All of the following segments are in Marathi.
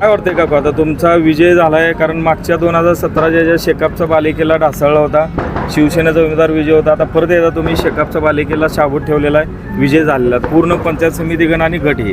काय वाटतंय काकू? आता तुमचा विजय झालाय कारण मागच्या दोन हजार सतराच्या ज्या शेकापचा बालेकिल्ला ढासळला होता शिवसेनेचा उमेदवार विजय होता आता परत एकदा तुम्ही शेकापचा बालेकिल्ला शाबूत ठेवलेला आहे विजय झालेला. पूर्ण पंचायत समिती गण आणि गट हे.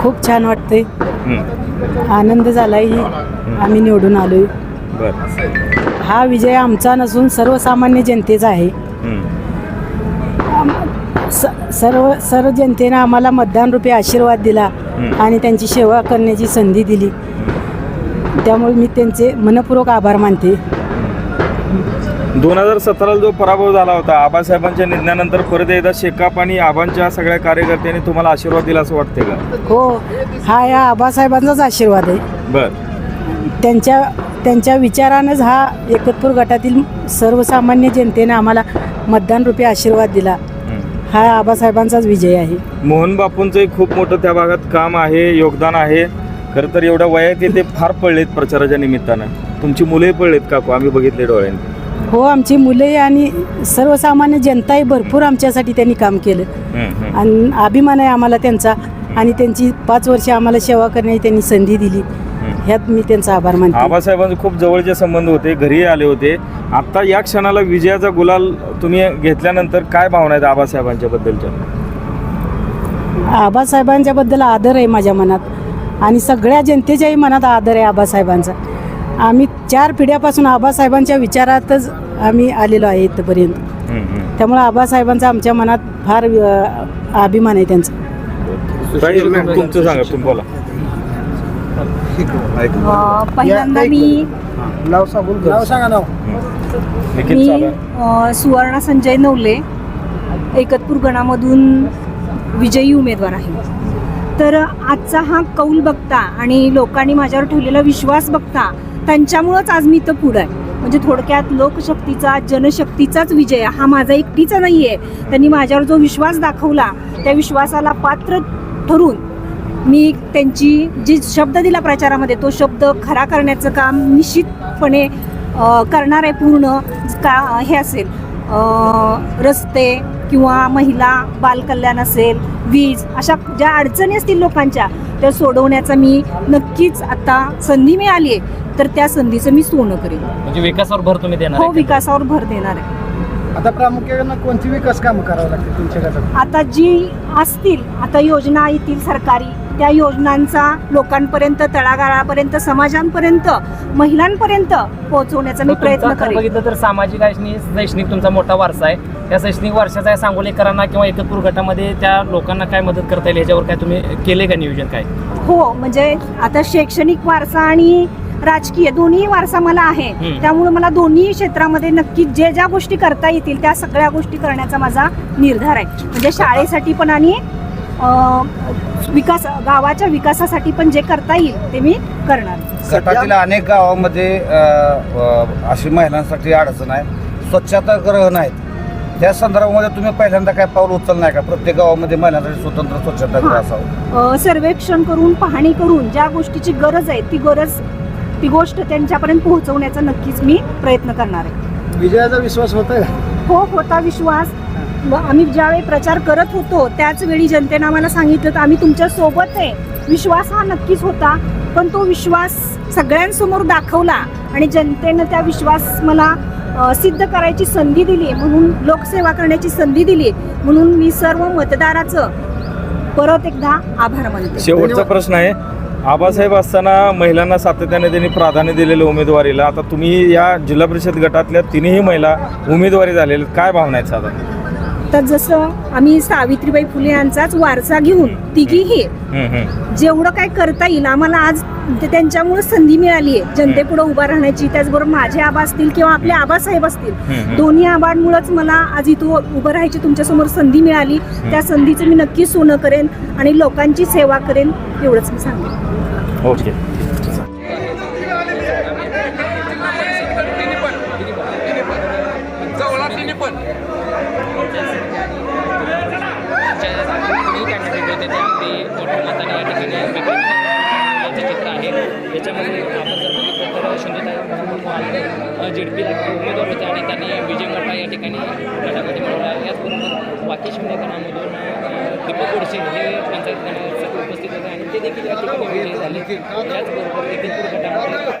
खूप छान वाटते आनंद झालाय आम्ही निवडून आलोय. बरं. हा विजय आमचा नसून सर्वसामान्य जनतेचा आहे. स सर्व सर्व जनतेनं आम्हाला मतदान रुपये आशीर्वाद दिला. आणि त्यांची सेवा करण्याची संधी दिली. त्यामुळे मी त्यांचे मनपूर्वक आभार मानते. दोन हजार सतराला जो पराभव झाला होता आबासाहेबांच्या निर्णयानंतर परत एकदा शेकाप आणि आबांच्या सगळ्या कार्यकर्त्यांनी तुम्हाला आशीर्वाद दिला असं वाटतंय का? हो हा या आबासाहेबांचाच आशीर्वाद आहे. बर. त्यांच्या त्यांच्या विचारानंच हा एकतपूर गटातील सर्वसामान्य जनतेनं आम्हाला मतदान रुपये आशीर्वाद दिला. हं. आबासाहेबांचाच विजय आहे. मोहन बापूंचंही खूप मोठं त्या भागात काम आहे योगदान आहे. खरं तर एवढ्या वयात ते फार पडलेत प्रचाराच्या निमित्तानं. तुमची मुलंही पडलेत काकू आम्ही बघितले डोळ्यांनी. हो आमची मुले आणि सर्वसामान्य जनताही भरपूर आमच्यासाठी त्यांनी काम केलं. आणि अभिमान आहे आम्हाला त्यांचा. आणि त्यांची पाच वर्ष आम्हाला सेवा करण्याची त्यांनी संधी दिली. ह्यात मी त्यांचा आभार मानते. आबासाहेबांचे खूप जवळचे संबंध होते घरीही आले होते. आता या क्षणाला विजयाचा गुलाल तुम्ही घेतल्यानंतर काय भावना आहेत आबासाहेबांच्या बद्दलच्या? आबासाहेबांच्या बद्दल आदर आहे माझ्या मनात आणि सगळ्या जनतेच्याही मनात आदर आहे आबासाहेबांचा. आम्ही चार पिढ्यापासून आबासाहेबांच्या विचारातच आम्ही आलेलो आहे इथपर्यंत. त्यामुळे आबासाहेबांचा आमच्या मनात फार अ, अभिमान आहे त्यांचा. ताई, तुमचं सांगा तुम्ही बोला. अ, पहिल्यांदा मी नाव सांगून नाव सांगा नाव. निखिल मी चालू आहे. अ, सुवर्णा संजय नवले एकतपूर गणामधून विजयी उमेदवार आहे. तर आजचा हा कौल बघता आणि लोकांनी माझ्यावर ठेवलेला विश्वास बघता त्यांच्यामुळंच आज मी इथं पुढं आहे. म्हणजे थोडक्यात लोकशक्तीचा जनशक्तीचाच विजय हा माझा एकटीचा नाही आहे त्यांनी माझ्यावर जो विश्वास दाखवला त्या विश्वासाला पात्र ठरून मी त्यांची जी शब्द दिला प्रचारामध्ये तो शब्द खरा करण्याचं काम निश्चितपणे अ, करणार आहे पूर्ण का हे असेल. अ, रस्ते किंवा महिला बालकल्याण असेल वीज अशा ज्या अडचणी असतील लोकांच्या त्या सोडवण्याचा मी नक्कीच आता संधी मिळाली आहे तर त्या संधीचं मी सोनं करेन. म्हणजे विकासावर भर तुम्ही देणार हो? विकासावर भर देणार आहे. आता प्रामुख्यानं कोणती विकास कामं करावं लागते तुमच्या गटात? आता जी असतील आता योजना येतील सरकारी त्या योजनांचा लोकांपर्यंत तळागाळापर्यंत समाजांपर्यंत महिलांपर्यंत पोहोचवण्याचा मी प्रयत्न करेन. बघितलं तर सामाजिक आणि शैक्षणिक तुमचा मोठा वारसा आहे. त्या शैक्षणिक वारशाचा सांगोलेकरांना किंवा एकतपूर गटामध्ये त्या लोकांना काय मदत करता येईल? याच्यावर काय तुम्ही केले का नियोजन काय? हो म्हणजे आता शैक्षणिक वारसा आणि राजकीय दोन्ही वारसा मला आहे. त्यामुळे मला दोन्ही क्षेत्रामध्ये नक्की जे ज्या गोष्टी करता येतील त्या सगळ्या गोष्टी करण्याचा माझा निर्धार आहे. म्हणजे शाळेसाठी पण आणि विकास गावाच्या विकासासाठी पण जे करता येईल ते मी करणार. गटातील अनेक गावामध्ये अशी महिलांसाठी अडचण आहे. स्वच्छतागृह नाहीत. त्या संदर्भामध्ये तुम्ही पहिल्यांदा काय पाऊल उचललं नाही का? प्रत्येक गावामध्ये महिलांसाठी स्वतंत्र स्वच्छतागृह हां. असावं. सर्वेक्षण करून पाहणी करून ज्या गोष्टीची गरज आहे ती गरज ती गोष्ट त्यांच्यापर्यंत पोहोचवण्याचा नक्कीच मी प्रयत्न करणार आहे. विजयाचा विश्वास होता का? हो होता विश्वास. आम्ही ज्यावेळी प्रचार करत होतो त्याच वेळी जनतेनं आम्हाला सांगितलं तर आम्ही तुमच्यासोबत आहे. विश्वास हा नक्कीच होता पण तो विश्वास सगळ्यांसमोर दाखवला आणि जनतेनं त्या विश्वास मला सिद्ध करायची संधी दिली म्हणून लोकसेवा करण्याची संधी दिली म्हणून मी सर्व मतदाराचं परत एकदा आभार मानते. शेवटचा प्रश्न आहे. आबासाहेब असताना महिलांना सातत्याने त्यांनी प्राधान्य दिलेलं उमेदवारीला. आता तुम्ही या जिल्हा परिषद गटातल्या तिन्ही महिला उमेदवारी झालेल्या काय भावना आहेत साधारण? तर जसं आम्ही सावित्रीबाई फुले यांचाच वारसा घेऊन तिघीही. जेवढं काय करता येईल आम्हाला आज ते त्यांच्यामुळे संधी मिळाली आहे. जनतेपुढे उभा राहण्याची त्याचबरोबर माझे आबा असतील किंवा आपले आबासाहेब असतील. दोन्ही आबांमुळेच मला आज इथं उभं राहायची तुमच्यासमोर संधी मिळाली. त्या संधीचं मी नक्की सोनं करेन आणि लोकांची सेवा करेन एवढंच मी सांगेन. ओके. आहे याच्यामध्ये आपण जर बघितलं तर शून्यता झेडपीला उमेदवार होते आणि त्यांनी विजय मोठा या ठिकाणी गटामध्ये मिळवला. याचबरोबर वाकी शिंदेकरांमधून दीपक गोडसे हे पंचायत गणासाठी उपस्थित होते आणि ते देखील या ठिकाणी विजयी झाले. त्याचबरोबर एकतपूर गटामध्ये